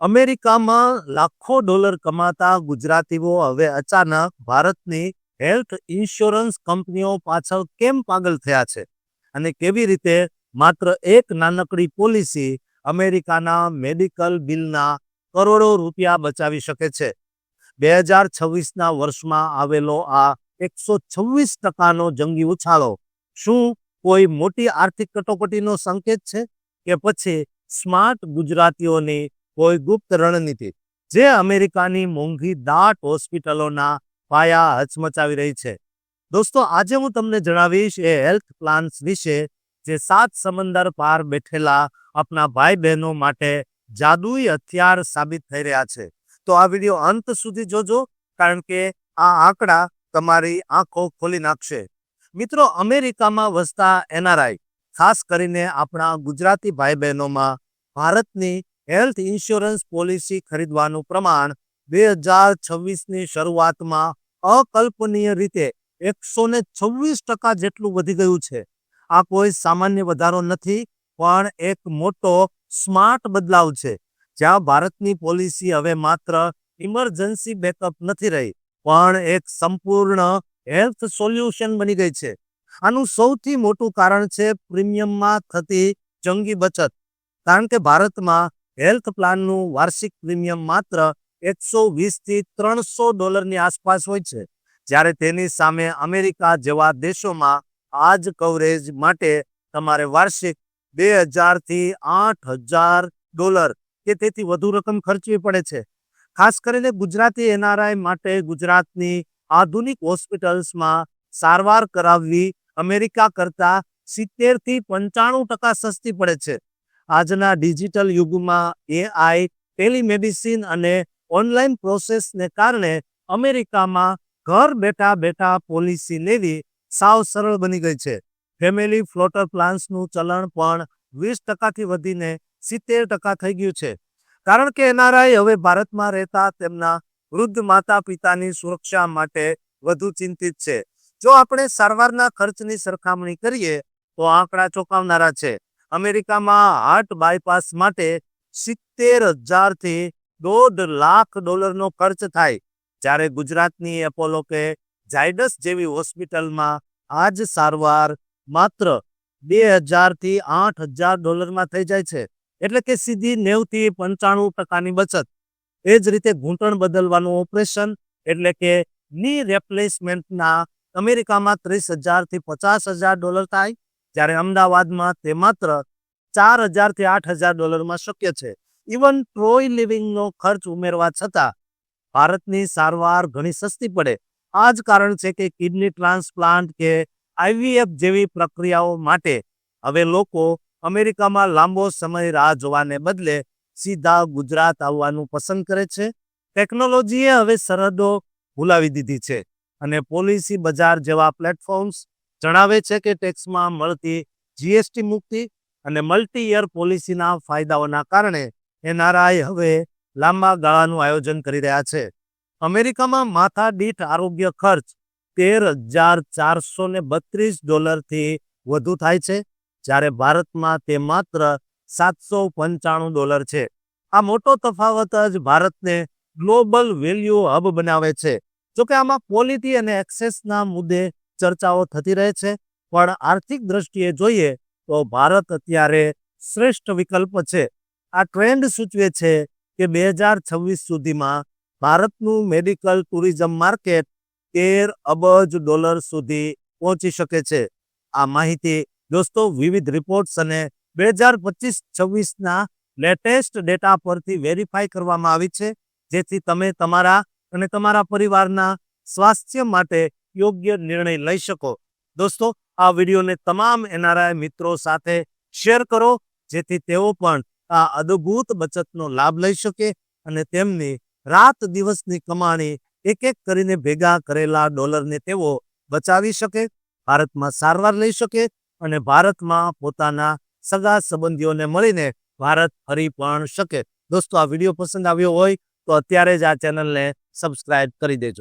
અમેરિકામાં લાખો ડોલર કમાતા ગુજરાતીઓ હવે અચાનક ભારતની હેલ્થ ઇન્સ્યોરન્સ કંપનીઓ પાછળ કેમ પાગલ થયા છે? અને કેવી રીતે માત્ર એક નાનકડી પોલિસી અમેરિકાના મેડિકલ બિલના કરોડો રૂપિયા બચાવી શકે છે? બે હજાર છવ્વીસના વર્ષમાં આવેલો આ એકસો છવ્વીસ ટકાનો જંગી ઉછાળો શું કોઈ મોટી આર્થિક કટોકટીનો સંકેત છે? કે પછી સ્માર્ટ ગુજરાતીઓની કોઈ ગુપ્ત રણનીતિ, જે અમેરિકાની મોંઘી દાટ હોસ્પિટલોના પાયા હચમચાવી રહી છે. દોસ્તો, આજે હું તમને જણાવીશ એ હેલ્થ પ્લાન્સ વિશે, જે સાત સમંદર પાર બેઠેલા આપણા ભાઈ બહેનો માટે જાદુઈ હથિયાર સાબિત થઈ રહ્યા છે. તો આ વીડિયો અંત સુધી જોજો, કારણ કે આ આંકડા તમારી આંખો ખોલી નાખશે. મિત્રો, અમેરિકામાં વસતા એનઆરઆઈ ખાસ કરીને આપણા ગુજરાતી ભાઈ બહેનોમાં ભારતની હેલ્થ ઇન્સ્યોરન્સ પોલિસી ખરીદવાનું પ્રમાણ બે હજાર છવ્વીસની શરૂઆતમાં અકલ્પનીય રીતે એકસો ને છવ્વીસ ટકા જેટલું વધી ગયું છે. આ કોઈ સામાન્ય વધારો નથી, પણ એક મોટો સ્માર્ટ બદલાવ છે. જ્યાં ભારતની પોલિસી હવે માત્ર ઇમરજન્સી બેકઅપ નથી રહી, પણ એક સંપૂર્ણ હેલ્થ સોલ્યુશન બની ગઈ છે. આનું સૌથી મોટું કારણ છે પ્રીમિયમમાં થતી જંગી બચત. કારણ કે ભારતમાં હેલ્થ પ્લાનનું વાર્ષિક પ્રીમિયમ માત્ર એકસો વીસથી ત્રણસો ડોલરની આસપાસ હોય છે. જ્યારે તેની સામે અમેરિકા જેવા દેશોમાં આ જ કવરેજ માટે તમારે વાર્ષિક બે હજારથી આઠ હજાર ડોલર કે તેથી વધુ રકમ ખર્ચવી પડે છે. ખાસ કરીને ગુજરાતી એનઆરઆઈ માટે ગુજરાતની આધુનિક હોસ્પિટલ્સમાં સારવાર કરાવવી અમેરિકા કરતાં સિત્તેરથી પંચાણું ટકા સસ્તી પડે છે. આજના ડિજિટલ યુગમાં એઆઈ ટેલિમેડિસિન અને ઓનલાઈન પ્રોસેસને કારણે અમેરિકામાં ઘર બેઠા બેઠા પોલિસી લેવી સાવ સરળ બની ગઈ છે. ફેમિલી ફ્લોટર પ્લાન્સનું ચલણ પણ વીસ ટકાથી વધીને સિત્તેર ટકા થઈ ગયું છે. કારણ કે એનઆરઆઈ હવે ભારતમાં રહેતા તેમના વૃદ્ધ માતા પિતાની સુરક્ષા માટે વધુ ચિંતિત છે. જો આપણે સારવારના ખર્ચની સરખામણી કરીએ, તો આંકડા ચોંકાવનારા છે. અમેરિકામાં હાર્ટ બાયપાસ માટે સિત્તેર હજારથી દોઢ લાખ ડોલરનો ખર્ચ થાય. જ્યારે ગુજરાતની એપોલો કે ઝાયડસ જેવી હોસ્પિટલમાં આ જ સારવાર માત્ર બે હજારથી આઠ હજાર ડોલરમાં થઈ જાય છે. એટલે કે સીધી નેવથી પંચાણું ટકાની બચત. એ જ રીતે ઘૂંટણ બદલવાનું ઓપરેશન એટલે કે ની રિપ્લેસમેન્ટના અમેરિકામાં ત્રીસ હજારથી પચાસ હજાર ડોલર થાય. જ્યારે અમદાવાદમાં તે માત્ર ચાર હજારથી આઠ હજાર ડોલરમાં શક્ય છે. ઇવન ટ્રોય લિવિંગનો ખર્ચ ઉમેરવા છતાં ભારતની સારવાર ઘણી સસ્તી પડે. આ જ કારણ છે કે કિડની ટ્રાન્સપ્લાન્ટ કે આઈવીએફ જેવી પ્રક્રિયાઓ માટે હવે લોકો અમેરિકામાં લાંબો સમય રાહ જોવાને બદલે સીધા ગુજરાત આવવાનું પસંદ કરે છે. ટેકનોલોજીએ હવે સરહદો ભૂલાવી દીધી છે અને પોલિસી બજાર જેવા પ્લેટફોર્મ્સ જણાવે છે કે ટેક્સમાં મળતી જીએસટી મુક્તિ અને મલ્ટી યર પોલિસીના ફાયદાઓના કારણે એનઆરઆઈ હવે લાંબા ગાળાનું આયોજન કરી રહ્યા છે. અમેરિકામાં માથા દીઠ આરોગ્ય ખર્ચ તેર હજાર ચારસો ને બત્રીસ ડોલરથી વધુ થાય છે, જ્યારે ભારતમાં તે માત્ર સાતસો પંચાણું ડોલર છે. આ મોટો તફાવત જ ભારતને ગ્લોબલ વેલ્યુ હબ બનાવે છે. જોકે આમાં ક્વોલિટી અને એક્સેસના મુદ્દે ચર્ચાઓ થતી રહે છે. પણ આર્થિક દ્રષ્ટિએ જોઈએ તો ભારત અત્યારે શ્રેષ્ઠ વિકલ્પ છે. આ ટ્રેન્ડ સૂચવે છે કે બે હજાર છવ્વીસ સુધીમાં ભારતનું મેડિકલ ટુરિઝમ માર્કેટ તેર અબજ ડોલર સુધી પહોંચી શકે છે. આ માહિતી દોસ્તો વિવિધ રિપોર્ટ્સ અને બે હજાર પચીસ છવ્વીસના લેટેસ્ટ ડેટા પરથી વેરીફાઈ કરવામાં આવી છે. જેથી તમે તમારા અને તમારા પરિવારના સ્વાસ્થ્ય માટે યોગ્ય નિર્ણય લઈ શકો. દોસ્તો, આ વિડીયોને તમામ એનઆરઆઈ મિત્રો સાથે શેર કરો, જેથી તેઓ પણ આ અદ્ભુત બચતનો લાભ લઈ શકે અને તેમની રાત દિવસની કમાણી એક એક કરીને ભેગા કરેલા ડોલરને તેઓ બચાવી શકે, ભારતમાં સારવાર લઈ શકે અને ભારતમાં પોતાના સગા સંબંધીઓને મળીને ભારત ફરી પણ શકે. દોસ્તો, આ વીડિયો પસંદ આવ્યો હોય તો અત્યારે જ આ ચેનલને સબસ્ક્રાઇબ કરી દેજો.